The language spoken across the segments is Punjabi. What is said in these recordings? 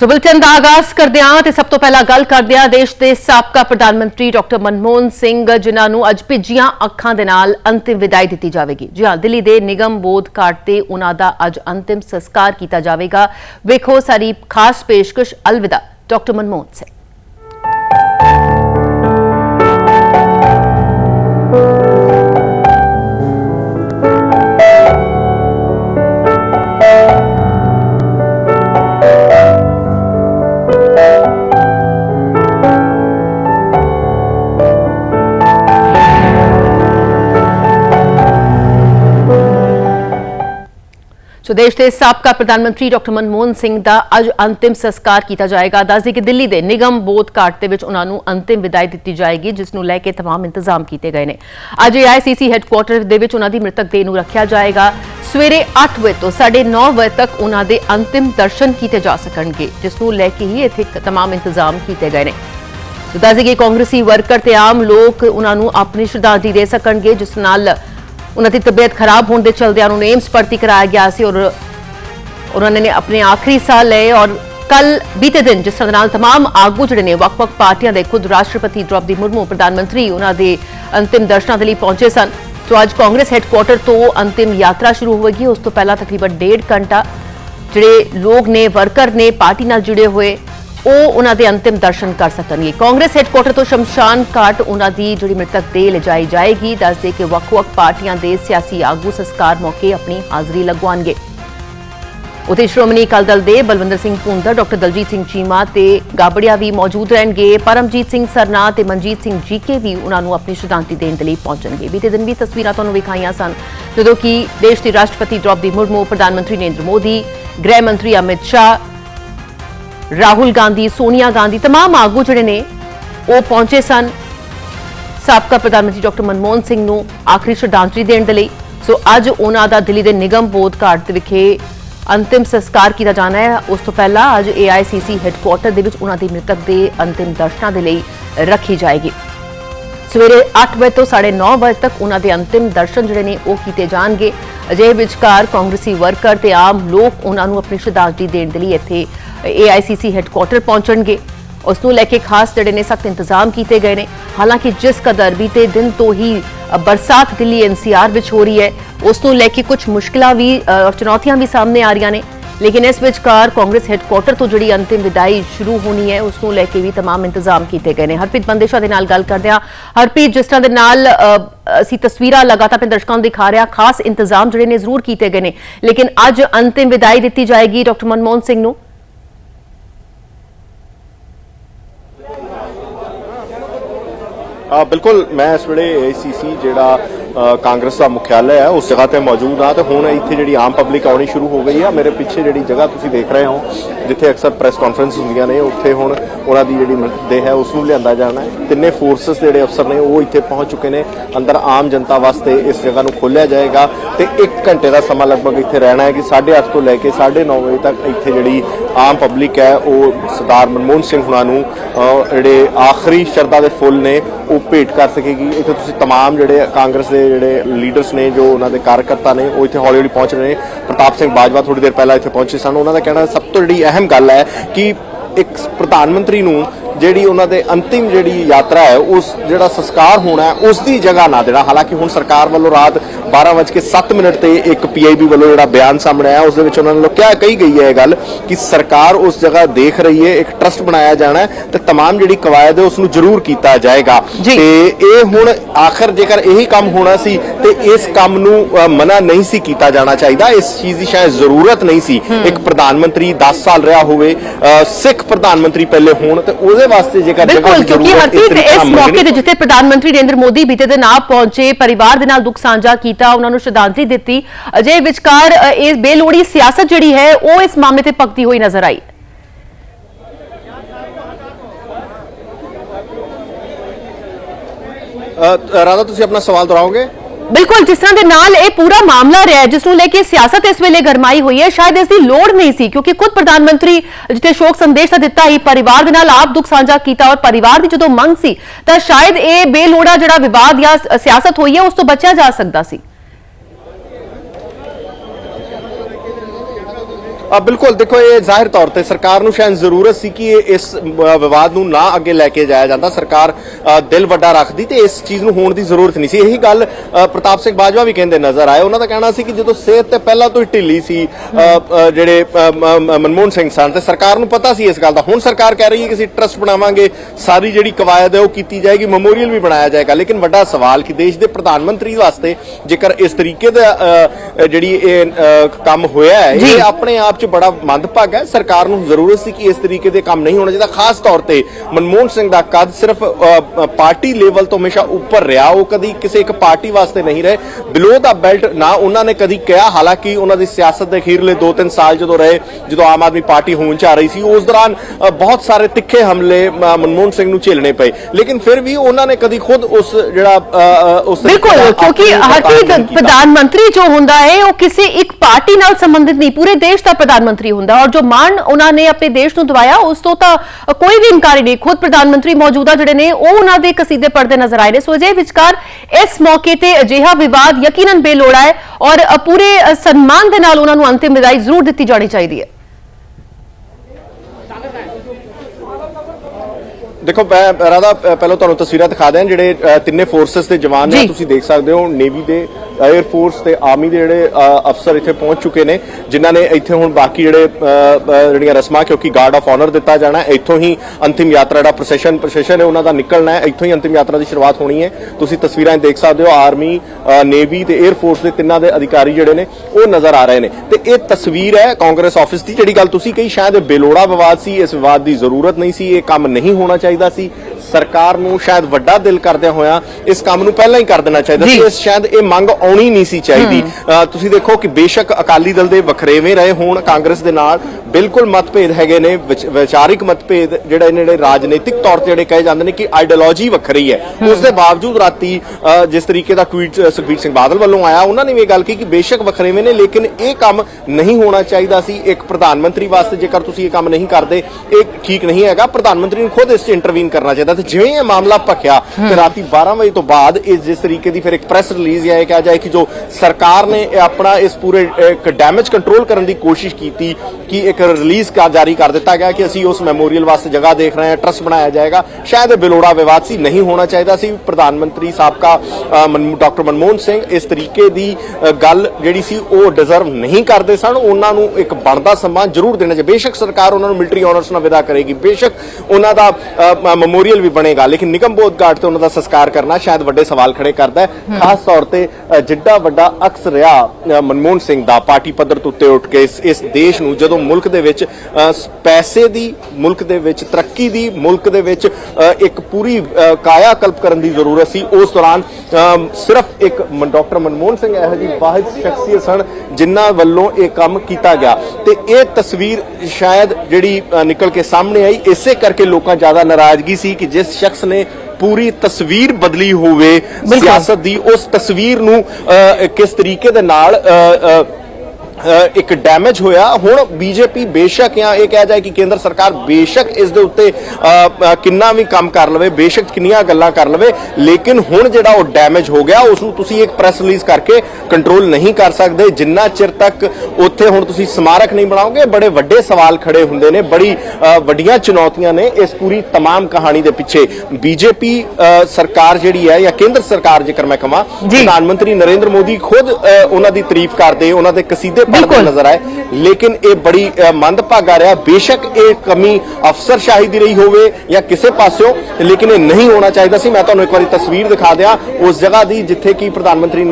ਸੋ ਬੁਲਟਨ ਦਾ ਆਗਾਜ਼ ਕਰਦੇ ਹਾਂ ਤੇ ਸਭ ਤੋਂ ਪਹਿਲਾਂ ਗੱਲ ਕਰਦੇ ਹਾਂ ਦੇਸ਼ ਦੇ ਸਾਬਕਾ ਪ੍ਰਧਾਨ ਮੰਤਰੀ ਡਾਕਟਰ ਮਨਮੋਹਨ ਸਿੰਘ, ਜਿਨ੍ਹਾਂ ਨੂੰ ਅੱਜ ਭਿੱਜੀਆਂ ਅੱਖਾਂ ਦੇ ਨਾਲ ਅੰਤਿਮ ਵਿਦਾਈ ਦਿੱਤੀ ਜਾਵੇਗੀ। ਜੀ ਹਾਂ, ਦਿੱਲੀ ਦੇ ਨਿਗਮ ਬੋਧ ਘਾਟ ਤੇ ਉਹਨਾਂ ਦਾ ਅੱਜ ਅੰਤਿਮ ਸੰਸਕਾਰ ਕੀਤਾ ਜਾਵੇਗਾ। ਵੇਖੋ ਸਾਰੀ ਖਾਸ ਪੇਸ਼ਕਸ਼। ਅਲਵਿਦਾ, ਡਾਕਟਰ ਮਨਮੋਹਨ ਸਿੰਘ। ਸੋ ਦੇਸ਼ ਦੇ ਸਾਬਕਾ ਪ੍ਰਧਾਨ ਮੰਤਰੀ ਡਾਕਟਰ ਮਨਮੋਹਨ ਸਿੰਘ ਦਾ ਅੱਜ ਅੰਤਿਮ ਸੰਸਕਾਰ ਕੀਤਾ ਜਾਏਗਾ ਦੱਸਦੇ ਕਿ ਦਿੱਲੀ ਦੇ ਨਿਗਮ ਬੋਧ ਘਾਟ ਦੇ ਵਿੱਚ ਉਹਨਾਂ ਨੂੰ ਅੰਤਿਮ ਵਿਦਾਈ ਦਿੱਤੀ ਜਾਏਗੀ ਜਿਸ ਨੂੰ ਲੈ ਕੇ तमाम ਇੰਤਜ਼ਾਮ ਕੀਤੇ ਗਏ ਨੇ ਅੱਜ ਏਆਈਸੀਸੀ ਹੈੱਡਕੁਆਰਟਰ ਦੇ ਵਿੱਚ ਉਹਨਾਂ ਦੀ ਮ੍ਰਿਤਕ ਦੇਹ ਨੂੰ ਰੱਖਿਆ ਜਾਏਗਾ ਸਵੇਰੇ 8 ਵਜੇ ਤੋਂ 9:30 ਵਜੇ ਤੱਕ ਉਹਨਾਂ ਦੇ ਅੰਤਿਮ ਦਰਸ਼ਨ ਕੀਤੇ ਜਾ ਸਕਣਗੇ ਜਿਸ ਨੂੰ ਲੈ ਕੇ ਹੀ ਇੱਥੇ तमाम ਇੰਤਜ਼ਾਮ ਕੀਤੇ ਗਏ ਨੇ ਸੋ ਦੱਸਦੇ ਕਿ ਕਾਂਗਰਸੀ ਵਰਕਰ ਤੇ ਆਮ ਲੋਕ ਉਹਨਾਂ ਨੂੰ ਆਪਣੀ ਸ਼ਰਧਾਂਜਲੀ ਦੇ ਸਕਣਗੇ ਜਿਸ ਨਾਲ ਉਹਨਾਂ ਦੀ ਤਬੀਅਤ ਖਰਾਬ ਹੋਣ ਦੇ ਚਲਦਿਆਂ ਨੂੰ ਏਮਸ ਭਰਤੀ ਕਰਾਇਆ ਗਿਆ ਸੀ ਔਰ ਉਹਨਾਂ ਨੇ ਆਪਣੇ ਆਖਰੀ ਸਾਹ ਲਏ ਔਰ ਕੱਲ ਬੀਤੇ ਦਿਨ ਜਿਸ ਤਰ੍ਹਾਂ ਨਾਲ तमाम ਆਗੂ ਜਿਹੜੇ ਨੇ ਵੱਖ-ਵੱਖ ਪਾਰਟੀਆਂ ਦੇ ਖੁਦ ਰਾਸ਼ਟਰਪਤੀ ਦ੍ਰੋਪਦੀ ਮੁਰਮੂ ਪ੍ਰਧਾਨ ਮੰਤਰੀ ਉਹਨਾਂ ਦੇ ਅੰਤਿਮ ਦਰਸ਼ਨਾਂ ਦੇ ਲਈ ਪਹੁੰਚੇ ਸਨ ਸੋ ਅੱਜ ਕਾਂਗਰਸ ਹੈੱਡਕੁਆਰਟਰ ਤੋਂ ਅੰਤਿਮ ਯਾਤਰਾ ਸ਼ੁਰੂ ਹੋਵੇਗੀ ਉਸ ਤੋਂ ਪਹਿਲਾਂ ਤਕਰੀਬਨ ਡੇਢ ਘੰਟਾ ਜਿਹੜੇ ਲੋਕ ਨੇ ਵਰਕਰ ਨੇ ਪਾਰਟੀ ਨਾਲ ਜੁੜੇ ਹੋਏ ਉਹ ਉਹਨਾਂ ਦੇ ਅੰਤਿਮ ਦਰਸ਼ਨ ਕਰ ਸਕਣਗੇ। ਕਾਂਗਰਸ ਹੈੱਡਕੁਆਰਟਰ ਤੋਂ ਸ਼ਮਸ਼ਾਨ ਘਾਟ ਉਹਨਾਂ ਦੀ ਜਿਹੜੀ ਮ੍ਰਿਤਕ ਦੇਹ ਲਿਜਾਈ ਜਾਏਗੀ। ਦੱਸਦੇ ਕਿ ਵੱਖ-ਵੱਖ ਪਾਰਟੀਆਂ ਦੇ ਸਿਆਸੀ ਆਗੂ ਸੰਸਕਾਰ ਮੌਕੇ ਆਪਣੀ ਹਾਜ਼ਰੀ ਲਗਵਾਉਣਗੇ। ਉਤੇ ਸ਼੍ਰੋਮਣੀ ਅਕਾਲੀ ਦਲ ਦੇ ਬਲਵਿੰਦਰ ਸਿੰਘ ਭੁੰਦਰ ਡਾਕਟਰ ਦਲਜੀਤ ਸਿੰਘ ਚੀਮਾ ਤੇ ਗਾਬੜੀਆ ਵੀ ਮੌਜੂਦ ਰਹਿਣਗੇ। ਪਰਮਜੀਤ ਸਿੰਘ ਸਰਨਾ ਤੇ ਮਨਜੀਤ ਸਿੰਘ ਜੀਕੇ ਵੀ ਉਹਨਾਂ ਨੂੰ ਆਪਣੀ ਸ਼ਰਧਾਂਜਲੀ ਦੇਣ ਦੇ ਲਈ ਪਹੁੰਚਣਗੇ। ਬੀਤੇ ਦਿਨ ਵੀ ਤਸਵੀਰਾਂ ਤੁਹਾਨੂੰ ਵਿਖਾਈਆਂ ਸਨ, ਜਦੋਂ ਕਿ ਦੇਸ਼ ਦੀ ਰਾਸ਼ਟਰਪਤੀ ਦ੍ਰੋਪਦੀ ਮੁਰਮੂ, ਪ੍ਰਧਾਨ ਮੰਤਰੀ ਨਰਿੰਦਰ ਮੋਦੀ, ਗ੍ਰਹਿ ਮੰਤਰੀ ਅਮਿਤ ਸ਼ਾਹ ਰਾਹੁਲ ਗਾਂਧੀ ਸੋਨੀਆ ਗਾਂਧੀ तमाम ਆਗੂ ਜਿਹੜੇ ਨੇ ਉਹ ਪਹੁੰਚੇ ਸਨ ਸਾਬਕਾ ਪ੍ਰਧਾਨ ਮੰਤਰੀ ਡਾਕਟਰ ਮਨਮੋਹਨ ਸਿੰਘ ਨੂੰ ਆਖਰੀ ਸ਼ਰਧਾਂਜਲੀ ਦੇਣ ਦੇ ਲਈ ਸੋ ਅੱਜ ਉਹਨਾਂ ਦਾ ਦਿੱਲੀ ਦੇ ਨਿਗਮ ਬੋਧ ਘਾਟ ਦੇ ਵਿਖੇ ਅੰਤਿਮ ਸੰਸਕਾਰ ਕੀਤਾ ਜਾਣਾ ਹੈ ਉਸ ਤੋਂ ਪਹਿਲਾਂ ਅੱਜ AICC ਹੈੱਡਕੁਆਰਟਰ ਦੇ ਵਿੱਚ ਉਹਨਾਂ ਦੀ ਮ੍ਰਿਤਕ ਦੇ ਅੰਤਿਮ ਦਰਸ਼ਨਾਂ ਦੇ ਲਈ ਰੱਖੀ ਜਾਏਗੀ ਸਵੇਰੇ 8 ਵਜੇ ਤੋਂ 9:30 ਵਜੇ ਤੱਕ ਉਹਨਾਂ ਦੇ ਅੰਤਿਮ ਦਰਸ਼ਨ ਜਿਹੜੇ ਨੇ ਉਹ ਕੀਤੇ ਜਾਣਗੇ। ਅਜੇ ਵਿਚਕਾਰ ਕਾਂਗਰਸੀ ਵਰਕਰ ਤੇ ਆਮ ਲੋਕ ਉਹਨਾਂ ਨੂੰ ਆਪਣੀ ਸ਼ਰਧਾਂਜਲੀ ਦੇਣ ਦੇ ਲਈ ਇੱਥੇ AICC ਹੈੱਡਕੁਆਟਰ ਪਹੁੰਚਣਗੇ। ਉਸ ਨੂੰ ਲੈ ਕੇ ਖਾਸ ਜਿਹੜੇ ਨੇ ਸਖਤ ਇੰਤਜ਼ਾਮ ਕੀਤੇ ਗਏ ਨੇ। ਹਾਲਾਂਕਿ ਜਿਸ ਕਦਰ ਬੀਤੇ ਦਿਨ ਤੋਂ ਹੀ ਬਰਸਾਤ ਦਿੱਲੀ ਐਨਸੀਆਰ ਵਿੱਚ ਹੋ ਰਹੀ ਹੈ, ਉਸ ਨੂੰ ਲੈ ਕੇ ਕੁਝ ਮੁਸ਼ਕਲਾਂ ਵੀ ਔਰ ਚੁਣੌਤੀਆਂ ਵੀ ਸਾਹਮਣੇ ਆ ਰਹੀਆਂ ਨੇ। ਲੇਕਿਨ ਇਸ ਵਿਚਕਾਰ ਕਾਂਗਰਸ ਹੈੱਡਕੁਆਰਟਰ ਤੋਂ ਜਿਹੜੀ ਅੰਤਿਮ ਵਿਦਾਈ ਸ਼ੁਰੂ ਹੋਣੀ ਹੈ ਉਸ ਨੂੰ ਲੈ ਕੇ ਵੀ तमाम ਇੰਤਜ਼ਾਮ ਕੀਤੇ ਗਏ ਨੇ ਹਰਪ੍ਰੀਤ ਬੰਦੇਸ਼ਾ ਦੇ ਨਾਲ ਗੱਲ ਕਰਦੇ ਹਾਂ ਹਰਪ੍ਰੀਤ ਜਿਸ ਤਰ੍ਹਾਂ ਦੇ ਨਾਲ ਅ, ਅਸੀਂ ਤਸਵੀਰਾਂ ਲਗਾਤਾਰ ਆਪਣੇ ਦਰਸ਼ਕਾਂ ਨੂੰ ਦਿਖਾ ਰਿਹਾ ਖਾਸ ਇੰਤਜ਼ਾਮ ਜਿਹੜੇ ਨੇ ਜ਼ਰੂਰ ਕੀਤੇ ਗਏ ਨੇ ਲੇਕਿਨ ਅੱਜ ਅੰਤਿਮ ਵਿਦਾਈ ਦਿੱਤੀ ਜਾਏਗੀ ਡਾਕਟਰ ਮਨਮੋਹਨ ਸਿੰਘ ਨੂੰ ਆ ਬਿਲਕੁਲ ਮੈਂ ਇਸ ਵੇਲੇ ਏਸੀਸੀ ਜਿਹੜਾ ਅ, ਕਾਂਗਰਸ ਦਾ ਮੁਖਿਆਲਾ ਹੈ, ਉਸ ਜਗ੍ਹਾ ਤੇ ਮੌਜੂਦ ਆ ਤੇ ਹੁਣ ਇੱਥੇ ਜਿਹੜੀ ਆਮ ਪਬਲਿਕ ਆਉਣੀ ਸ਼ੁਰੂ ਹੋ ਗਈ ਆ। ਮੇਰੇ ਪਿੱਛੇ ਜਿਹੜੀ ਜਗ੍ਹਾ ਤੁਸੀਂ ਦੇਖ ਰਹੇ ਹੋ, ਜਿੱਥੇ ਅਕਸਰ ਪ੍ਰੈਸ ਕਾਨਫਰੰਸ ਹੁੰਦੀਆਂ ਨੇ, ਉੱਥੇ ਹੁਣ ਉਹਨਾਂ ਦੀ ਜਿਹੜੀ ਮਰਦੇ ਹੈ, ਉਸ ਨੂੰ ਲਿਆਂਦਾ ਜਾਣਾ ਹੈ। ਤਿੰਨੇ ਫੋਰਸਸ ਜਿਹੜੇ ਅਫਸਰ ਨੇ, ਉਹ ਇੱਥੇ ਪਹੁੰਚ ਚੁੱਕੇ ਨੇ। ਅੰਦਰ ਆਮ ਜਨਤਾ ਵਾਸਤੇ ਇਸ ਜਗ੍ਹਾ ਨੂੰ ਖੋਲ੍ਹਿਆ ਜਾਏਗਾ ਤੇ 1 ਘੰਟੇ ਦਾ ਸਮਾਂ ਲਗਭਗ ਇੱਥੇ ਰਹਿਣਾ ਹੈ ਕਿ 8:30 ਤੋਂ ਲੈ ਕੇ 9:30 ਵਜੇ ਤੱਕ ਇੱਥੇ ਜਿਹੜੀ ਆਮ ਪਬਲਿਕ ਹੈ ਉਹ ਸਰਦਾਰ ਮਨਮੋਹਨ ਸਿੰਘ ਹੁਣਾਂ ਨੂੰ ਅ, ਜਿਹੜੇ ਆਖਰੀ ਸ਼ਰਧਾ ਦੇ ਫੁੱਲ ਨੇ ਉਹ ਭੇਟ ਕਰ ਸਕੇਗੀ ਇੱਥੇ ਤੁਸੀਂ तमाम ਜਿਹੜੇ ਕਾਂਗਰਸ ਦੇ ਜਿਹੜੇ ਲੀਡਰਸ ਨੇ ਜੋ ਉਹਨਾਂ ਦੇ ਕਾਰਜਕਰਤਾ ਨੇ ਉਹ ਇੱਥੇ ਹੌਲੀ ਹੌਲੀ ਪਹੁੰਚ ਰਹੇ ਨੇ ਪ੍ਰਤਾਪ ਸਿੰਘ ਬਾਜਵਾ ਥੋੜੀ ਦੇਰ ਪਹਿਲਾਂ ਇੱਥੇ ਪਹੁੰਚੇ ਸਨ ਉਹਨਾਂ ਦਾ ਕਹਿਣਾ ਸਭ ਤੋਂ ਜਿਹੜੀ ਅਹਿਮ ਗੱਲ ਹੈ ਕਿ ਇੱਕ ਪ੍ਰਧਾਨ ਮੰਤਰੀ ਨੂੰ ਜਿਹੜੀ ਉਹਨਾਂ ਦੇ ਅੰਤਿਮ ਜਿਹੜੀ ਯਾਤਰਾ ਹੈ ਉਸ ਜਿਹੜਾ ਸੰਸਕਾਰ ਹੋਣਾ ਹੈ ਉਸ ਦੀ ਜਗ੍ਹਾ ਨਾ ਦੇਣਾ ਹਾਲਾਂਕਿ ਹੁਣ ਸਰਕਾਰ ਵੱਲੋਂ ਰਾਤ 12:07 ਮਿੰਟ ਤੇ ਇੱਕ ਪੀਆਈਬੀ ਵੱਲੋਂ ਜਿਹੜਾ ਬਿਆਨ ਸਾਹਮਣੇ ਆਇਆ ਉਸ ਦੇ ਵਿੱਚ ਉਹਨਾਂ ਨੇ ਕਿਹਾ ਕਹੀ ਗਈ ਹੈ ਇਹ ਗੱਲ ਕਿ ਸਰਕਾਰ ਉਸ ਜਗ੍ਹਾ ਦੇਖ ਰਹੀ ਹੈ ਇੱਕ ਟਰਸਟ ਬਣਾਇਆ ਜਾਣਾ ਹੈ ਤੇ तमाम ਜਿਹੜੀ ਕਵਾਇਦ ਹੈ ਉਸ ਨੂੰ ਜ਼ਰੂਰ ਕੀਤਾ ਜਾਏਗਾ ਜੀ। ਤੇ ਇਹ ਹੁਣ ਆਖਰ ਜੇਕਰ ਇਹੀ ਕੰਮ ਹੋਣਾ ਸੀ ਤੇ ਇਸ ਕੰਮ ਨੂੰ ਅ, ਮਨਾ ਨਹੀਂ ਸੀ ਕੀਤਾ ਜਾਣਾ ਚਾਹੀਦਾ ਇਸ ਚੀਜ਼ ਦੀ ਸ਼ਾਇਦ ਜ਼ਰੂਰਤ ਨਹੀਂ ਸੀ ਇੱਕ ਪ੍ਰਧਾਨ ਮੰਤਰੀ 10 ਸਾਲ ਰਿਹਾ ਹੋਵੇ ਅ, ਸਿੱਖ ਪ੍ਰਧਾਨ ਮੰਤਰੀ ਪਹਿਲੇ ਹੋਣ ਤੇ ਉਹਦੇ ਵਾਸਤੇ ਜੇਕਰ ਜਗ੍ਹਾ ਬਿਲਕੁਲ ਦੀ ਕਿਉਂਕਿ ਜ਼ਰੂਰਤ ਹਰਪ੍ਰੀਤ ਤਰੀਕੇ ਨਾਲ ਇਸ ਮੌਕੇ ਮੰਗਣੀ- ਤੇ ਜਿੱਥੇ ਪ੍ਰਧਾਨ ਮੰਤਰੀ ਨਰਿੰਦਰ ਮੋਦੀ ਬੀਤੇ ਦਿਨ ਆਪ ਪਹੁੰਚੇ ਪਰਿਵਾਰ ਦੇ ਨਾਲ ਦੁੱਖ ਸਾਂਝਾ ਕੀਤਾ ਉਹਨਾਂ ਨੂੰ ਸ਼ਰਧਾਂਜਲੀ ਦਿੱਤੀ। ਅਜੇ ਵਿਚਕਾਰ ਇਹ ਬੇਲੋੜੀ ਸਿਆਸਤ ਜਿਹੜੀ ਹੈ ਉਹ ਇਸ ਮਾਮਲੇ ਤੇ ਪੱਕਦੀ ਹੋਈ ਨਜ਼ਰ ਆਈ। ਰਾਧਾ ਤੁਸੀਂ ਆਪਣਾ ਸਵਾਲ ਦੁਹਰਾਓਗੇ? ਬਿਲਕੁਲ ਜਿਸ ਤਰ੍ਹਾਂ ਦੇ ਨਾਲ ਇਹ ਪੂਰਾ ਮਾਮਲਾ ਰਿਹਾ ਜਿਸ ਨੂੰ ਲੈ ਕੇ ਸਿਆਸਤ ਇਸ ਵੇਲੇ ਗਰਮਾਈ ਹੋਈ ਹੈ ਸ਼ਾਇਦ ਇਸ ਦੀ ਲੋੜ ਨਹੀਂ ਸੀ ਕਿਉਂਕਿ ਖੁਦ ਪ੍ਰਧਾਨ ਮੰਤਰੀ ਜਿੱਥੇ ਸ਼ੋਕ ਸੰਦੇਸ਼ ਤਾਂ ਦਿੱਤਾ ਹੀ ਪਰਿਵਾਰ ਦੇ ਨਾਲ ਆਪ ਦੁੱਖ ਸਾਂਝਾ ਕੀਤਾ ਔਰ ਪਰਿਵਾਰ ਦੀ ਜਦੋਂ ਮੰਗ ਸੀ ਤਾਂ ਸ਼ਾਇਦ ਇਹ ਬੇਲੋੜਾ ਜਿਹੜਾ ਵਿਵਾਦ ਜਾਂ ਸਿਆਸਤ ਹੋਈ ਹੈ ਉਸ ਤੋਂ ਬਚਿਆ ਜਾ ਸਕਦਾ ਸੀ। ਬਿਲਕੁਲ ਦੇਖੋ ਇਹ ਜ਼ਾਹਿਰ ਤੌਰ ਤੇ ਸਰਕਾਰ ਨੂੰ ਸ਼ਾਇਦ ਜ਼ਰੂਰਤ ਸੀ ਕਿ ਇਹ ਇਸ ਵਿਵਾਦ ਨੂੰ ਨਾ ਅੱਗੇ ਲੈ ਕੇ ਜਾਇਆ ਜਾਂਦਾ। ਸਰਕਾਰ ਦਿਲ ਵੱਡਾ ਰੱਖਦੀ ਤੇ ਇਸ ਚੀਜ਼ ਨੂੰ ਹੋਣ ਦੀ ਜ਼ਰੂਰਤ ਨਹੀਂ ਸੀ। ਇਹੀ ਗੱਲ ਪ੍ਰਤਾਪ ਸਿੰਘ ਬਾਜਵਾ ਵੀ ਕਹਿੰਦੇ ਨਜ਼ਰ ਆਏ। ਉਹਨਾਂ ਦਾ ਕਹਿਣਾ ਸੀ ਕਿ ਜਦੋਂ ਸਿਹਤ ਤੇ ਪਹਿਲਾਂ ਤੋਂ ਹੀ ਢਿੱਲੀ ਸੀ ਜਿਹੜੇ ਮਨਮੋਹਨ ਸਿੰਘ ਸਨ ਤੇ ਸਰਕਾਰ ਨੂੰ ਪਤਾ ਸੀ ਇਸ ਗੱਲ ਦਾ। ਹੁਣ ਸਰਕਾਰ ਕਹਿ ਰਹੀ ਹੈ ਕਿ ਅਸੀਂ ਟਰਸਟ ਬਣਾਵਾਂਗੇ ਸਾਰੀ ਜਿਹੜੀ ਕਵਾਇਦ ਹੈ ਉਹ ਕੀਤੀ ਜਾਏਗੀ ਮੈਮੋਰੀਅਲ ਵੀ ਬਣਾਇਆ ਜਾਏਗਾ। ਲੇਕਿਨ ਵੱਡਾ ਸਵਾਲ ਕਿ ਦੇਸ਼ ਦੇ ਪ੍ਰਧਾਨ ਮੰਤਰੀ ਵਾਸਤੇ ਜੇਕਰ ਇਸ ਤਰੀਕੇ ਦਾ ਜਿਹੜੀ ਇਹ ਕੰਮ ਹੋਇਆ ਹੈ। ਇਹ ਆਪਣੇ ਆਪ 'ਚ ਬੜਾ ਮੰਦਭਾਗਾ ਹੈ। ਸਰਕਾਰ ਨੂੰ ਜ਼ਰੂਰਤ ਸੀ ਕਿ ਇਸ ਤਰੀਕੇ ਦੇ ਕੰਮ ਨਹੀਂ ਹੋਣਾ ਚਾਹੀਦਾ। ਖਾਸ ਤੌਰ ਤੇ ਮਨਮੋਹਨ ਸਿੰਘ ਦਾ ਕੱਦ ਸਿਰਫ ਪਾਰਟੀ ਲੈਵਲ ਤੋਂ ਹਮੇਸ਼ਾ ਉੱਪਰ ਰਿਹਾ। ਉਹ ਕਦੀ ਕਿਸੇ ਇੱਕ ਪਾਰਟੀ ਵਾਸਤੇ ਨਹੀਂ ਰਹੇ। ਬਿਲੋ ਦਾ ਬੈਲਟ ਨਾ ਉਹਨਾਂ ਨੇ ਕਦੀ ਕਿਹਾ। ਹਾਲਾਂਕਿ ਉਹਨਾਂ ਦੀ ਸਿਆਸਤ ਦੇ ਅਖੀਰਲੇ 2-3 ਸਾਲ ਜਦੋਂ ਰਹੇ ਜਦੋਂ ਆਮ ਆਦਮੀ ਪਾਰਟੀ ਹੋਂਦ 'ਚ ਆ ਰਹੀ ਸੀ ਉਸ ਦੌਰਾਨ ਬਹੁਤ ਸਾਰੇ ਤਿੱਖੇ ਹਮਲੇ ਮਨਮੋਹਨ ਸਿੰਘ ਨੂੰ ਝੇਲਣੇ ਪਏ। ਲੇਕਿਨ ਫਿਰ ਵੀ ਉਹਨਾਂ ਨੇ ਕਦੀ ਖੁਦ ਉਸ ਜਿਹੜਾ ਉਸ ਬਿਲਕੁਲ ਕਿਉਂਕਿ ਪ੍ਰਧਾਨ ਕੀਤਾ। ਪ੍ਰਧਾਨ ਮੰਤਰੀ ਜੋ ਹੁੰਦਾ ਹੈ ਉਹ ਕਿਸੇ ਇੱਕ ਪਾਰਟੀ ਨਾਲ ਸੰਬੰਧਿਤ ਨਹੀਂ। ਪੂਰੇ ਦੇਸ਼ ਦਾ ਪ੍ਰਧਾਨ ਮੰਤਰੀ ਹੁੰਦਾ ਔਰ ਜੋ ਮਾਣ ਉਹਨਾਂ ਨੇ ਆਪਣੇ ਦੇਸ਼ ਨੂੰ ਦਵਾਇਆ ਉਸ ਤੋਂ ਤਾਂ ਕੋਈ ਵੀ ਇਨਕਾਰੀ ਨਹੀਂ। ਖੁਦ ਪ੍ਰਧਾਨ ਮੰਤਰੀ ਮੌਜੂਦਾ ਜਿਹੜੇ ਨੇ ਉਹ ਉਹਨਾਂ ਦੇ ਕਸੀਦੇ ਪੜਦੇ ਨਜ਼ਰ ਆਏ ਨੇ। ਸੋ ਅਜੇ ਵਿਚਕਾਰ ਇਸ ਮੌਕੇ ਤੇ ਅਜਿਹਾ ਵਿਵਾਦ ਯਕੀਨਨ ਬੇਲੋੜਾ ਹੈ ਔਰ ਪੂਰੇ ਸਨਮਾਨ ਦੇ ਨਾਲ ਉਹਨਾਂ ਨੂੰ ਅੰਤਿਮ ਵਿਦਾਈ ਜ਼ਰੂਰ ਦਿੱਤੀ ਜਾਣੀ ਚਾਹੀਦੀ ਹੈ। ਦੇਖੋ ਮੈਂ ਰਾਦਾ ਪਹਿਲਾਂ ਤੁਹਾਨੂੰ ਤਸਵੀਰਾਂ ਦਿਖਾ ਦਿਆਂ ਜਿਹੜੇ ਤਿੰਨੇ ਫੋਰਸਸ ਦੇ ਜਵਾਨ ਨੇ। ਜੀ। ਤੁਸੀਂ ਦੇਖ ਸਕਦੇ ਹੋ ਨੇਵੀ ਦੇ 에ਅਰ ਫੋਰਸ ਤੇ ਆਰਮੀ ਦੇ ਜਿਹੜੇ ਅਫਸਰ ਇੱਥੇ ਪਹੁੰਚ ਚੁੱਕੇ ਨੇ, ਜਿਨ੍ਹਾਂ ਨੇ ਇੱਥੇ ਹੁਣ ਬਾਕੀ ਜਿਹੜੇ ਜਿਹੜੀਆਂ ਰਸਮਾਂ, ਕਿਉਂਕਿ ਗਾਰਡ ਆਫ ਆਨਰ ਦਿੱਤਾ ਜਾਣਾ, ਇੱਥੋਂ ਹੀ ਅੰਤਿਮ ਯਾਤਰਾ ਦਾ ਪ੍ਰੋਸੈਸ਼ਨ ਪ੍ਰੋਸੈਸ਼ਨ ਹੈ, ਉਹਨਾਂ ਦਾ ਨਿਕਲਣਾ ਹੈ, ਇੱਥੋਂ ਹੀ ਅੰਤਿਮ ਯਾਤਰਾ ਦੀ ਸ਼ੁਰੂਆਤ ਹੋਣੀ ਹੈ। ਤੁਸੀਂ ਤਸਵੀਰਾਂ ਦੇਖ ਸਕਦੇ ਹੋ ਆਰਮੀ ਨੇਵੀ ਤੇ 에ਅਰ ਫੋਰਸ ਦੇ ਤਿੰਨਾਂ ਦੇ ਅਧਿਕਾਰੀ ਜਿਹੜੇ ਨੇ, ਉਹ ਨਜ਼ਰ ਆ ਰਹੇ ਨੇ। ਤੇ ਇਹ ਤਸਵੀਰ ਹੈ ਕਾਂਗਰਸ ਆਫਿਸ ਦੀ, ਜਿਹੜੀ ਗੱਲ ਤੁਸੀਂ ਕਹੀ, ਸ਼ਾਇਦ ਇਹ ਬੇਲੋੜਾ ਵਿਵਾਦ ਸੀ, ਇਸ ਵਿਵਾਦ ਦੀ ਜ਼ਰੂਰਤ ਨਹੀਂ ਸੀ, ਇਹ ਕੰਮ ਨਹੀਂ ਹੋਣਾ ਚਾਹੀਦਾ ਸੀ। ਸਰਕਾਰ ਨੂੰ ਸ਼ਾਇਦ ਵੱਡਾ ਦਿਲ ਕਰਦਿਆਂ ਹੋਇਆਂ ਇਸ ਕੰਮ ਨੂੰ ਪਹਿਲਾਂ ਹੀ ਕਰ ਦੇਣਾ ਚਾਹੀਦਾ ਸੀ। ਇਸ ਸ਼ਾਇਦ ਇਹ ਮੰਗ ਆਉਣੀ ਨਹੀਂ ਸੀ ਚਾਹੀਦੀ। ਤੁਸੀਂ ਦੇਖੋ ਕਿ ਬੇਸ਼ੱਕ ਅਕਾਲੀ ਦਲ ਦੇ ਵਖਰੇਵੇਂ ਰਹੇ ਹੋਣ ਕਾਂਗਰਸ ਦੇ ਨਾਲ ਬਿਲਕੁਲ ਮਤਭੇਦ ਹੈਗੇ ਨੇ ਵਿਚ- ਵਿਚਾਰਿਕ ਮਤਭੇਦ ਜਿਹੜੇ ਨੇ ਜਿਹੜੇ ਰਾਜਨੀਤਿਕ ਤੌਰ ਤੇ ਜਿਹੜੇ ਕਹੇ ਜਾਂਦੇ ਨੇ ਕਿ ਆਈਡੀਓਲੋਜੀ ਵੱਖਰੀ ਹੈ। ਉਸ ਦੇ ਬਾਵਜੂਦ ਰਾਤੀ ਜਿਸ ਤਰੀਕੇ ਦਾ ਟਵੀਟ ਸੁਖਬੀਰ ਸਿੰਘ ਬਾਦਲ ਵੱਲੋਂ ਆਇਆ ਉਹਨਾਂ ਨੇ ਵੀ ਇਹ ਗੱਲ ਕਹੀ ਕਿ ਬੇਸ਼ੱਕ ਵਖਰੇਵੇਂ ਨੇ ਲੇਕਿਨ ਇਹ ਕੰਮ ਨਹੀਂ ਹੋਣਾ ਚਾਹੀਦਾ ਸੀ। ਇੱਕ ਪ੍ਰਧਾਨ ਮੰਤਰੀ ਵਾਸਤੇ ਜੇਕਰ ਤੁਸੀਂ ਇਹ ਕੰਮ ਨਹੀਂ ਕਰਦੇ ਇਹ ਠੀਕ ਨਹੀਂ ਹੈਗਾ। ਪ੍ਰਧਾਨ ਮੰਤਰੀ ਨੂੰ ਖੁਦ ਇਸ 'ਚ ਇੰਟਰਵੀਨ ਕਰਨਾ ਚਾਹੀਦਾ ਤੇ ਜਿਵੇਂ ਇਹ ਮਾਮਲਾ ਭਖਿਆ ਤੇ ਰਾਤੀ 12 ਵਜੇ ਤੋਂ ਬਾਅਦ ਇਸ ਜਿਸ ਤਰੀਕੇ ਦੀ ਫਿਰ ਇੱਕ ਪ੍ਰੈਸ ਰਿਲੀਜ਼ ਜਾਂ ਇਹ ਕਿਹਾ ਜਾਏ ਕਿ ਜੋ ਸਰਕਾਰ ਨੇ ਆਪਣਾ ਇਸ ਪੂਰੇ ਇੱਕ ਡੈਮੇਜ ਕੰਟਰੋਲ ਕਰਨ ਦੀ ਕੋਸ਼ਿਸ਼ ਕੀਤੀ ਕਿ ਇੱਕ ਰਿਲੀਜ਼ ਕਾ ਜਾਰੀ ਕਰ ਦਿੱਤਾ ਗਿਆ ਕਿ ਅਸੀਂ ਉਸ ਮੈਮੋਰੀਅਲ ਵਾਸਤੇ ਜਗ੍ਹਾ ਦੇਖ ਰਹੇ ਹਾਂ ਟਰਸਟ ਬਣਾਇਆ ਜਾਏਗਾ। ਸ਼ਾਇਦ ਇਹ ਬਿਲੋੜਾ ਵਿਵਾਦ ਸੀ ਨਹੀਂ ਹੋਣਾ ਚਾਹੀਦਾ ਸੀ। ਪ੍ਰਧਾਨ ਮੰਤਰੀ ਸਾਬਕਾ ਡਾਕਟਰ ਮਨਮੋਹਨ ਸਿੰਘ ਇਸ ਤਰੀਕੇ ਦੀ ਗੱਲ ਜਿਹੜੀ ਸੀ ਉਹ ਡਿਜ਼ਰਵ ਨਹੀਂ ਕਰਦੇ ਸਨ। ਉਹਨਾਂ ਨੂੰ ਇੱਕ ਬਣਦਾ ਸਨਮਾਨ ਜ਼ਰੂਰ ਦੇਣਾ ਚਾਹੀਦਾ। ਬੇਸ਼ੱਕ ਸਰਕਾਰ ਉਹਨਾਂ ਨੂੰ ਮਿਲਟਰੀ ਆਨਰਸ ਨਾਲ ਵਿਦਾ ਕਰੇਗੀ। ਬੇਸ਼ੱਕ ਉਹਨਾਂ ਦਾ ਮੈਮੋਰੀਅਲ ਵੀ ਬਣੇਗਾ ਲੇਕਿਨ ਨਿਗਮ ਬੋਧ ਘਾਟ ਤੇ ਉਹਨਾਂ ਦਾ ਸੰਸਕਾਰ ਕਰਨਾ ਸ਼ਾਇਦ ਵੱਡੇ ਸਵਾਲ ਖੜੇ ਕਰਦਾ ਹੈ। ਖਾਸ ਤੌਰ ਤੇ ਜਿੱਡਾ ਵੱਡਾ ਅਕਸ ਰਿਹਾ ਮਨਮੋਹਨ ਸਿੰਘ ਦਾ ਪਾਰਟੀ ਪੱਧਰ ਤੋਂ ਉੱਤੇ ਉੱਠ ਕੇ ਇਸ ਇਸ ਦੇਸ਼ ਨੂੰ ਜਦੋਂ ਮੁਲਕ ਦੇ ਵਿੱਚ ਪੈਸੇ ਦੀ ਮੁਲਕ ਦੇ ਵਿੱਚ ਤਰੱਕੀ ਦੀ ਮੁਲਕ ਦੇ ਵਿੱਚ ਇੱਕ ਪੂਰੀ ਕਾਇਆ ਕਲਪ ਕਰਨ ਦੀ ਜ਼ਰੂਰਤ ਸੀ ਉਸ ਦੌਰਾਨ ਸਿਰਫ ਇੱਕ ਡਾਕਟਰ ਮਨਮੋਹਨ ਸਿੰਘ ਇਹੋ ਜਿਹੀ ਵਾਹਿਦ ਸ਼ਖਸੀਅਤ ਸਨ ਜਿਨ੍ਹਾਂ ਵੱਲੋਂ ਇਹ ਕੰਮ ਕੀਤਾ ਗਿਆ। ਤੇ ਇਹ ਤਸਵੀਰ ਸ਼ਾਇਦ ਜਿਹੜੀ ਨਿਕਲ ਕੇ ਸਾਹਮਣੇ ਆਈ ਇਸੇ ਕਰਕੇ ਲੋਕਾਂ ਜ਼ਿਆਦਾ ਨਾਰਾਜ਼ਗੀ ਸੀ ਕਿ ਜਿਸ ਸ਼ਖਸ ਨੇ ਪੂਰੀ ਤਸਵੀਰ ਬਦਲੀ ਹੋਵੇ ਸਿਆਸਤ ਦੀ ਉਸ ਤਸਵੀਰ ਨੂੰ ਕਿਸ ਤਰੀਕੇ ਦੇ ਨਾਲ ਇੱਕ ਡੈਮੇਜ ਹੋਇਆ ਹੁਣ ਬੀਜੇਪੀ ਬੇਸ਼ੱਕ ਜਾਂ ਇਹ ਕਿਹਾ ਜਾਏ ਕਿ ਕੇਂਦਰ ਸਰਕਾਰ ਬੇਸ਼ੱਕ ਇਸ ਦੇ ਉੱਤੇ ਅ, ਅ, ਕਿੰਨਾ ਵੀ ਕੰਮ ਕਰ ਲਵੇ ਬੇਸ਼ੱਕ ਕਿੰਨੀਆਂ ਗੱਲਾਂ ਕਰ ਲਵੇ ਲੇਕਿਨ ਹੁਣ ਜਿਹੜਾ ਉਹ ਡੈਮੇਜ ਹੋ ਗਿਆ ਉਸ ਨੂੰ ਤੁਸੀਂ ਇੱਕ ਪ੍ਰੈਸ ਰਿਲੀਜ਼ ਕਰਕੇ ਕੰਟਰੋਲ ਨਹੀਂ ਕਰ ਸਕਦੇ ਜਿੰਨਾ ਚਿਰ ਤੱਕ ਉੱਥੇ ਹੁਣ ਤੁਸੀਂ ਸਮਾਰਕ ਨਹੀਂ ਬਣਾਓਗੇ ਬੜੇ ਵੱਡੇ ਸਵਾਲ ਖੜੇ ਹੁੰਦੇ ਨੇ ਬੜੀ ਅ, ਵੱਡੀਆਂ ਚੁਣੌਤੀਆਂ ਨੇ ਇਸ ਪੂਰੀ तमाम ਕਹਾਣੀ ਦੇ ਪਿੱਛੇ ਬੀਜੇਪੀ ਸਰਕਾਰ ਜਿਹੜੀ ਹੈ ਜਾਂ ਕੇਂਦਰ ਸਰਕਾਰ ਜੇਕਰ ਮੈਂ ਕਹਾਂ ਜੀ। ਪ੍ਰਧਾਨ ਮੰਤਰੀ ਨਰਿੰਦਰ ਮੋਦੀ ਖੁਦ ਅ, ਉਹਨਾਂ ਦੀ ਤਾਰੀਫ ਕਰਦੇ ਉਹਨਾਂ ਦੇ ਕਸੀਦੇ ਬਿਲਕੁਲ। ਨਜ਼ਰ ਆਏ ਲੇਕਿਨ ਇਹ ਬੜੀ ਮੰਦਭਾਗਾ ਰਿਹਾ ਬੇਸ਼ੱਕ ਇਹ ਕਮੀ ਅਫਸਰਸ਼ਾਹੀ ਦੀ ਰਹੀ ਹੋਵੇ ਜਾਂ ਕਿਸੇ ਪਾਸਿਓਂ ਲੇਕਿਨ ਇਹ ਨਹੀਂ ਹੋਣਾ ਚਾਹੀਦਾ ਸੀ ਮੈਂ ਤੁਹਾਨੂੰ ਇੱਕ ਵਾਰੀ ਤਸਵੀਰ ਦਿਖਾ ਦਿਆਂ ਉਸ ਜਗ੍ਹਾ ਦੀ ਜਿੱਥੇ ਕਿ ਪ੍ਰਧਾਨ ਮੰਤਰੀ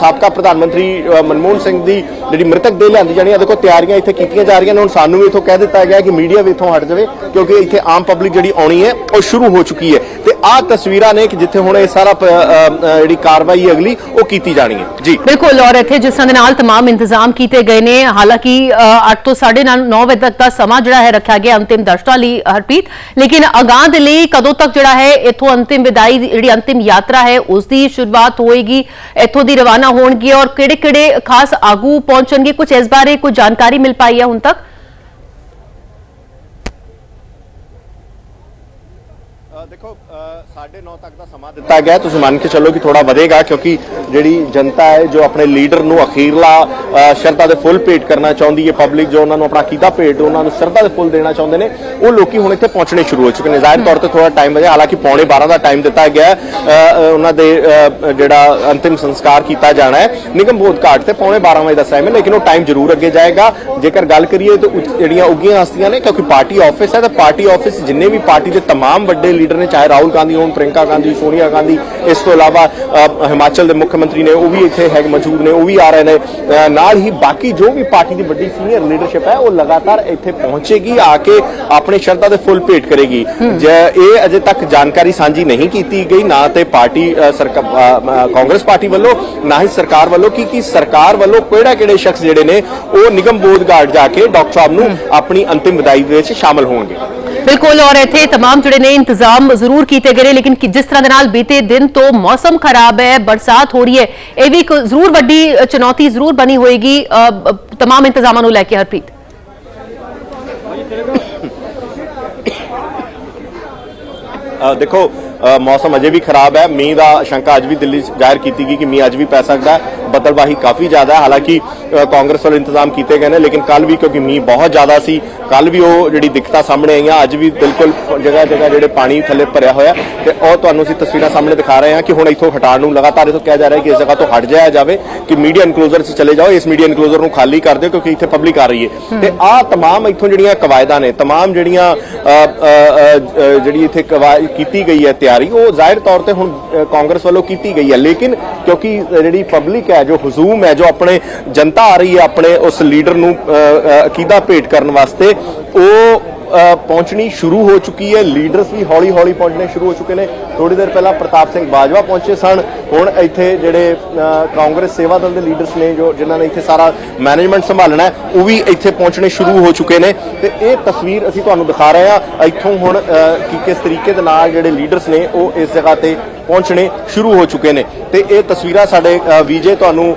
ਸਾਬਕਾ ਪ੍ਰਧਾਨ ਮੰਤਰੀ ਮਨਮੋਹਨ ਸਿੰਘ ਦੀ ਜਿਹੜੀ ਮ੍ਰਿਤਕ ਦੇਹ ਲਿਆਂਦੀ ਜਾਣੀ ਆ ਦੇਖੋ ਤਿਆਰੀਆਂ ਇੱਥੇ ਕੀਤੀਆਂ ਜਾ ਰਹੀਆਂ ਨੇ ਹੁਣ ਸਾਨੂੰ ਵੀ ਇੱਥੋਂ ਕਹਿ ਦਿੱਤਾ ਗਿਆ ਕਿ ਮੀਡੀਆ ਵੀ ਇੱਥੋਂ ਹਟ ਜਾਵੇ ਕਿਉਂਕਿ ਇੱਥੇ ਆਮ ਪਬਲਿਕ ਜਿਹੜੀ ਆਉਣੀ ਹੈ ਉਹ ਸ਼ੁਰੂ ਹੋ ਚੁੱਕੀ ਹੈ ਆਹ ਤਸਵੀਰਾਂ ਨੇ ਕਿ ਜਿੱਥੇ ਹੁਣ ਇਹ ਸਾਰਾ ਪ- ਅ, ਅ, ਜਿਹੜੀ ਕਾਰਵਾਈ ਹੈ ਅਗਲੀ ਉਹ ਕੀਤੀ ਜਾਣੀ ਹੈ ਜੀ ਬਿਲਕੁਲ ਔਰ ਇੱਥੇ ਜਿਸ ਤਰ੍ਹਾਂ ਦੇ ਨਾਲ तमाम ਇੰਤਜ਼ਾਮ ਕੀਤੇ ਗਏ ਨੇ ਹਾਲਾਂਕਿ 8 ਤੋਂ 9:30 ਵਜੇ ਤੱਕ ਦਾ ਸਮਾਂ ਜਿਹੜਾ ਹੈ ਰੱਖਿਆ ਗਿਆ ਅੰਤਿਮ ਦਰਸ਼ਨਾਂ ਲਈ ਹਰਪ੍ਰੀਤ ਲੇਕਿਨ ਅਗਾਂਹ ਦੇ ਲਈ ਕਦੋਂ ਤੱਕ ਜਿਹੜਾ ਹੈ ਇੱਥੋਂ ਅੰਤਿਮ ਵਿਦਾਈ ਦੀ ਜਿਹੜੀ ਅੰਤਿਮ ਯਾਤਰਾ ਹੈ ਉਸ ਦੀ ਸ਼ੁਰੂਆਤ ਹੋਏਗੀ ਇੱਥੋਂ ਦੀ ਰਵਾਨਾ ਹੋਣਗੇ ਔਰ ਕਿਹੜੇ-ਕਿਹੜੇ ਖਾਸ ਆਗੂ ਪਹੁੰਚਣਗੇ ਕੁਝ ਇਸ ਬਾਰੇ ਕੋਈ ਜਾਣਕਾਰੀ ਮਿਲ ਪਾਈ ਹੈ ਹੁਣ ਤੱਕ ਅ, ਦੇਖੋ 9:30 ਤੱਕ ਦਾ ਸਮਾਂ ਦਿੱਤਾ ਗਿਆ ਹੈ। ਤੁਸੀਂ ਮੰਨ ਕੇ ਚੱਲੋ ਕਿ ਥੋੜਾ ਵਧੇਗਾ ਕਿਉਂਕਿ ਜਿਹੜੀ ਜਨਤਾ ਹੈ ਜੋ ਆਪਣੇ ਲੀਡਰ ਨੂੰ ਅਖੀਰਲਾ ਅ, ਸ਼ਰਧਾ ਦੇ ਫੁੱਲ ਭੇਟ ਕਰਨਾ ਚਾਹੁੰਦੀ ਹੈ ਪਬਲਿਕ ਜੋ ਉਹਨਾਂ ਨੂੰ ਆਪਣਾ ਕੀਦਾ ਭੇਟ ਉਹਨਾਂ ਨੂੰ ਸ਼ਰਧਾ ਦੇ ਫੁੱਲ ਦੇਣਾ ਚਾਹੁੰਦੇ ਨੇ ਉਹ ਲੋਕੀ ਹੁਣ ਇੱਥੇ ਪਹੁੰਚਣੇ ਸ਼ੁਰੂ ਹੋ ਚੁੱਕੇ ਨੇ ਜ਼ਾਹਿਰ ਤੌਰ ਤੇ ਥੋੜਾ ਟਾਈਮ ਵਜੇ ਹਾਲਾਂਕਿ ਪੌਣੇ 12 ਦਾ ਟਾਈਮ ਦਿੱਤਾ ਗਿਆ ਹੈ। ਅ, ਅ, ਉਹਨਾਂ ਦੇ ਅ, ਜਿਹੜਾ ਅੰਤਿਮ ਸੰਸਕਾਰ ਕੀਤਾ ਜਾਣਾ ਹੈ ਨਿਗਮ ਬੋਧ ਘਾਟ ਤੇ ਪੌਣੇ 12 ਵਜੇ ਦਾ ਟਾਈਮ ਹੈ ਲੇਕਿਨ ਉਹ ਟਾਈਮ ਜ਼ਰੂਰ ਅੱਗੇ ਜਾਏਗਾ ਜੇਕਰ ਗੱਲ ਕਰੀਏ ਤਾਂ ਉੱਚ- ਜਿਹੜੀਆਂ ਉੱਗੀਆਂ ਹਸਤੀਆਂ ਨੇ ਕਿਉਂਕਿ ਪਾਰਟੀ ਆਫਿਸ ਹੈ ਤਾਂ ਪਾਰਟੀ ਆਫਿਸ ਜਿੰਨੇ ਵੀ ਪਾਰਟੀ ਦੇ तमाम ਵੱਡੇ ਲੀਡਰ ਨੇ ਚਾਹੇ ਰਾਹੁਲ ਗਾਂਧੀ ਹੋਣ ਪ੍ਰਿੰਕਾ ਗਾਂਧੀ ਸੋਨੀਆ ਗਾਂਧੀ ਇਸ ਤੋਂ ਇਲਾਵਾ ਹਿਮਾਚਲ ਦੇ ਮੁੱਖ ਮੰਤਰੀ ਨੇ ਉਹ ਵੀ ਇੱਥੇ ਹੈ ਮੌਜੂਦ ਨੇ ਉਹ ਵੀ ਆ ਰਹੇ ਨੇ। ਨਾਲ ਹੀ ਬਾਕੀ ਜੋ ਵੀ ਪਾਰਟੀ ਦੀ ਵੱਡੀ ਸੀਨੀਅਰ ਲੀਡਰਸ਼ਿਪ ਹੈ ਉਹ ਲਗਾਤਾਰ ਇੱਥੇ ਪਹੁੰਚੇਗੀ ਆ ਕੇ ਆਪਣੇ ਸ਼ਰਧਾ ਦੇ ਫੁੱਲ ਭੇਟ ਕਰੇਗੀ। ਇਹ ਅਜੇ ਤੱਕ ਜਾਣਕਾਰੀ ਸਾਂਝੀ ਨਹੀਂ ਕੀਤੀ ਗਈ ਨਾ ਤੇ ਪਾਰਟੀ ਕਾਂਗਰਸ ਪਾਰਟੀ ਵੱਲੋਂ ਨਾ ਹੀ ਸਰਕਾਰ ਵੱਲੋਂ ਕਿ ਕੀ ਸਰਕਾਰ ਵੱਲੋਂ ਕਿਹੜਾ ਕਿਹੜੇ ਸ਼ਖਸ ਜਿਹੜੇ ਨੇ ਉਹ ਨਿਗਮ ਬੋਧ ਘਾਟ ਜਾ ਕੇ ਡਾਕਟਰ ਸਾਹਿਬ ਨੂੰ ਆਪਣੀ ਅੰਤਿਮ ਵਿਦਾਈ ਦੇ ਵਿੱਚ ਸ਼ਾਮਲ ਹੋਣਗੇ। ਬਿਲਕੁਲ ਔਰ ਇੱਥੇ तमाम ਜਿਹੜੇ ਨੇ ਇੰਤਜ਼ਾਮ ਜ਼ਰੂਰ ਕੀਤੇ ਗਏ ਨੇ ਲੇਕਿਨ ਕਿ ਜਿਸ ਤਰ੍ਹਾਂ ਦੇ ਨਾਲ ਬੀਤੇ ਦਿਨ ਤੋਂ ਮੌਸਮ ਖਰਾਬ ਹੈ ਬਰਸਾਤ ਹੋ ਰਹੀ ਹੈ ਇਹ ਵੀ ਇੱਕ ਜ਼ਰੂਰ ਵੱਡੀ ਅ, ਚੁਣੌਤੀ ਜ਼ਰੂਰ ਬਣੀ ਹੋਏਗੀ ਅ, ਬ- तमाम ਇੰਤਜ਼ਾਮਾਂ ਨੂੰ ਲੈ ਕੇ ਹਰਪ੍ਰੀਤ ਅ, ਦੇਖੋ ਅ, ਮੌਸਮ ਅਜੇ ਵੀ ਖਰਾਬ ਹੈ ਮੀਂਹ ਦਾ ਸ਼ੰਕਾ ਅੱਜ ਵੀ ਦਿੱਲੀ 'ਚ ਜ਼ਾਹਿਰ ਕੀਤੀ ਗਈ ਕਿ ਮੀਂਹ ਅੱਜ ਵੀ ਪੈ ਸਕਦਾ ਹੈ ਬੱਦਲਬਾਹੀ ਕਾਫੀ ਜ਼ਿਆਦਾ ਹੈ ਹਾਲਾਂਕਿ ਅ, ਕਾਂਗਰਸ ਵੱਲੋਂ ਇੰਤਜ਼ਾਮ ਕੀਤੇ ਗਏ ਨੇ ਲੇਕਿਨ ਕੱਲ ਵੀ ਕਿਉਂਕਿ ਮੀਂਹ ਬਹੁਤ ਜ਼ਿਆਦਾ ਸੀ ਕੱਲ ਵੀ ਉਹ ਜਿਹੜੀ ਦਿੱਕਤਾਂ ਸਾਹਮਣੇ ਆਈਆਂ ਅੱਜ ਵੀ ਬਿਲਕੁਲ ਜਗ੍ਹਾ ਜਗ੍ਹਾ ਜਿਹੜੇ ਪਾਣੀ ਥੱਲੇ ਭਰਿਆ ਹੋਇਆ ਤੇ ਉਹ ਤੁਹਾਨੂੰ ਅਸੀਂ ਤਸਵੀਰਾਂ ਸਾਹਮਣੇ ਦਿਖਾ ਰਹੇ ਹਾਂ ਕਿ ਹੁਣ ਇੱਥੋਂ ਹਟਾਉਣ ਨੂੰ ਲਗਾਤਾਰ ਇਥੋਂ ਕਿਹਾ ਜਾ ਰਿਹਾ ਹੈ ਕਿ ਇਸ ਜਗ੍ਹਾ ਤੋਂ ਹਟ ਜਾਇਆ ਜਾਵੇ ਕਿ ਮੀਡੀਆ ਇਨਕਲੋਜ਼ਰ 'ਚ ਚਲੇ ਜਾਓ ਇਸ ਮੀਡੀਆ ਇਨਕਲੋਜ਼ਰ ਨੂੰ ਖਾਲੀ ਕਰ ਦਿਓ ਕਿਉਂਕਿ ਇੱਥੇ ਪਬਲਿਕ ਆ ਰਹੀ ਹੈ ਤੇ ਆਹ तमाम ਇੱਥੋਂ ਜਿਹੜੀਆਂ ਕਵਾਇਦਾਂ ਨੇ तमाम ਜਿਹੜੀਆਂ ਅ, ਅ, ਅ, ਅ, ਜਿਹੜੀ ਇੱਥੇ ਕਵਾ- ਕੀਤੀ ਗਈ ਹੈ ਤਿਆਰੀ ਉਹ ਜ਼ਾਹਿਰ ਤੌਰ ਤੇ ਹੁਣ ਅ, ਕਾਂਗਰਸ ਵੱਲੋਂ ਕੀਤੀ ਗਈ ਹੈ ਲੇਕਿਨ ਕਿਉਂਕਿ ਜਿਹੜੀ ਪਬਲਿਕ ਹੈ ਜੋ ਹਜ਼ੂਮ ਹੈ ਜੋ ਆਪਣੇ ਜਨਤਾ ਆ ਰਹੀ ਹੈ ਆਪਣੇ ਉਸ ਲੀਡਰ ਨੂੰ ਅ, ਅਕੀਦਾ ਭੇਟ ਕਰਨ ਵਾਸਤੇ ਉਹ ਪਹੁੰਚਣੀ ਸ਼ੁਰੂ ਹੋ ਚੁੱਕੀ ਹੈ। ਲੀਡਰਸ ਵੀ ਹੌਲੀ ਹੌਲੀ ਪਹੁੰਚਣੇ ਸ਼ੁਰੂ ਹੋ ਚੁੱਕੇ ਨੇ। ਥੋੜੀ ਦੇਰ ਪਹਿਲਾਂ ਪ੍ਰਤਾਪ ਸਿੰਘ ਬਾਜਵਾ ਪਹੁੰਚੇ ਸਨ। ਹੁਣ ਇੱਥੇ ਜਿਹੜੇ ਕਾਂਗਰਸ ਸੇਵਾ ਦਲ ਦੇ ਲੀਡਰਸ ਨੇ ਜੋ ਜਿਨ੍ਹਾਂ ਨੇ ਇੱਥੇ ਸਾਰਾ ਮੈਨੇਜਮੈਂਟ ਸੰਭਾਲਣਾ ਹੈ ਉਹ ਵੀ ਇੱਥੇ ਪਹੁੰਚਣੇ ਸ਼ੁਰੂ ਹੋ ਚੁੱਕੇ ਨੇ। ਤੇ ਇਹ ਤਸਵੀਰ ਅਸੀਂ ਤੁਹਾਨੂੰ ਦਿਖਾ ਰਹੇ ਹਾਂ। ਇੱਥੋਂ ਹੁਣ ਕਿ ਕਿਸ ਤਰੀਕੇ ਦੇ ਨਾਲ ਜਿਹੜੇ ਲੀਡਰਸ ਨੇ ਉਹ ਇਸ ਜਗ੍ਹਾ ਤੇ ਪਹੁੰਚਣੇ ਸ਼ੁਰੂ ਹੋ ਚੁੱਕੇ ਨੇ। ਤੇ ਇਹ ਤਸਵੀਰਾਂ ਸਾਡੇ ਅ, ਵੀਜੇ ਤੁਹਾਨੂੰ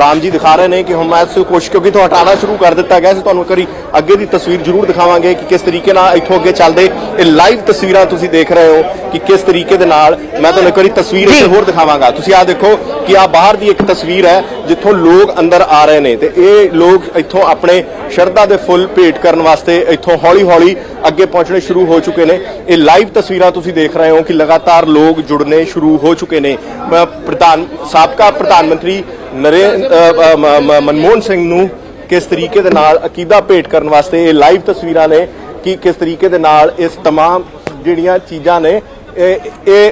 ਰਾਮ ਜੀ ਦਿਖਾ ਰਹੇ ਨੇ ਕਿ ਹੁਣ ਮੈਂ ਕੋਸ਼ਿਸ਼ ਕਿਉਂਕਿ ਤੋਂ ਹਟਾਉਣਾ ਸ਼ੁਰੂ ਕਰ ਦਿੱਤਾ ਗਿਆ ਸੀ ਤੁਹਾਨੂੰ ਇੱਕ ਅੱਗੇ ਦੀ ਤਸਵੀਰ ਜ਼ਰੂਰ ਦਿਖਾਵਾਂਗੇ ਕਿ ਕਿਸ ਤਰੀਕੇ ਨਾਲ ਇੱਥੋਂ ਅੱਗੇ ਚੱਲਦੇ ਇਹ ਲਾਈਵ ਤਸਵੀਰਾਂ ਤੁਸੀਂ ਦੇਖ ਰਹੇ ਹੋ ਕਿ ਕਿਸ ਤਰੀਕੇ ਦੇ ਨਾਲ ਮੈਂ ਤੁਹਾਨੂੰ ਇੱਕ ਵਾਰੀ ਤਸਵੀਰ ਇੱਥੇ ਹੋਰ ਦਿਖਾਵਾਂਗਾ। ਤੁਸੀਂ ਆਹ ਦੇਖੋ ਕਿ ਆਹ ਬਾਹਰ ਦੀ ਇੱਕ ਤਸਵੀਰ ਹੈ ਜਿੱਥੋਂ ਲੋਕ ਅੰਦਰ ਆ ਰਹੇ ਨੇ ਤੇ ਇਹ ਲੋਕ ਇੱਥੋਂ ਆਪਣੇ ਸ਼ਰਧਾ ਦੇ ਫੁੱਲ ਭੇਟ ਕਰਨ ਵਾਸਤੇ ਇੱਥੋਂ ਹੌਲੀ-ਹੌਲੀ ਅੱਗੇ ਪਹੁੰਚਣੇ ਸ਼ੁਰੂ ਹੋ ਚੁੱਕੇ ਨੇ। ਇਹ ਲਾਈਵ ਤਸਵੀਰਾਂ ਤੁਸੀਂ ਦੇਖ ਰਹੇ ਹੋ ਕਿ ਲਗਾਤਾਰ ਲੋਕ ਜੁੜਨੇ ਸ਼ੁਰੂ ਹੋ ਚੁੱਕੇ ਨੇ। ਪ੍ਰਧਾਨ ਸਾਬਕਾ ਪ੍ਰਧਾਨ ਮੰਤਰੀ ਨਰੇ ਮਨਮੋਹਨ ਸਿੰਘ ਨੂੰ ਕਿਸ ਤਰੀਕੇ ਦੇ ਨਾਲ ਅਕੀਦਾ ਭੇਟ ਕਰਨ ਵਾਸਤੇ ਇਹ ਲਾਈਵ ਤਸਵੀਰਾਂ ਨੇ ਕਿ ਕਿਸ ਤਰੀਕੇ ਦੇ ਨਾਲ ਇਸ तमाम ਜਿਹੜੀਆਂ ਚੀਜ਼ਾਂ ਨੇ ਇਹ ਇਹ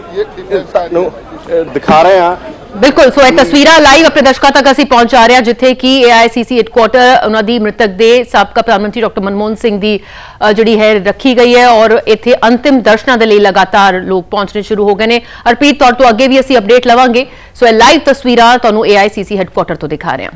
ਤੁਹਾਨੂੰ ਅ, ਦਿਖਾ ਰਹੇ ਹਾਂ ਬਿਲਕੁਲ ਸੋ ਇਹ ਤਸਵੀਰਾਂ ਲਾਈਵ ਆਪਣੇ ਦਰਸ਼ਕਾਂ ਤੱਕ ਅਸੀਂ ਪਹੁੰਚਾ ਰਹੇ ਹਾਂ ਜਿੱਥੇ ਕਿ ਏਆਈਸੀਸੀ ਹੈੱਡਕੁਆਟਰ ਉਹਨਾਂ ਦੀ ਮ੍ਰਿਤਕ ਦੇ ਸਾਬਕਾ ਪ੍ਰਧਾਨ ਮੰਤਰੀ ਡਾਕਟਰ ਮਨਮੋਹਨ ਸਿੰਘ ਦੀ ਅ, ਜਿਹੜੀ ਹੈ ਰੱਖੀ ਗਈ ਹੈ ਔਰ ਇੱਥੇ ਅੰਤਿਮ ਦਰਸ਼ਨਾਂ ਦੇ ਲਈ ਲਗਾਤਾਰ ਲੋਕ ਪਹੁੰਚਣੇ ਸ਼ੁਰੂ ਹੋ ਗਏ ਨੇ ਅਰਪੀਤ ਤੌਰ ਤੋਂ ਅੱਗੇ ਵੀ ਅਸੀਂ ਅਪਡੇਟ ਲਵਾਂਗੇ ਸੋ ਇਹ ਲਾਈਵ ਤਸਵੀਰਾਂ ਤੁਹਾਨੂੰ ਏਆਈਸੀਸੀ ਹੈੱਡਕੁਆਟਰ ਤੋਂ ਦਿਖਾ ਰਹੇ ਹਾਂ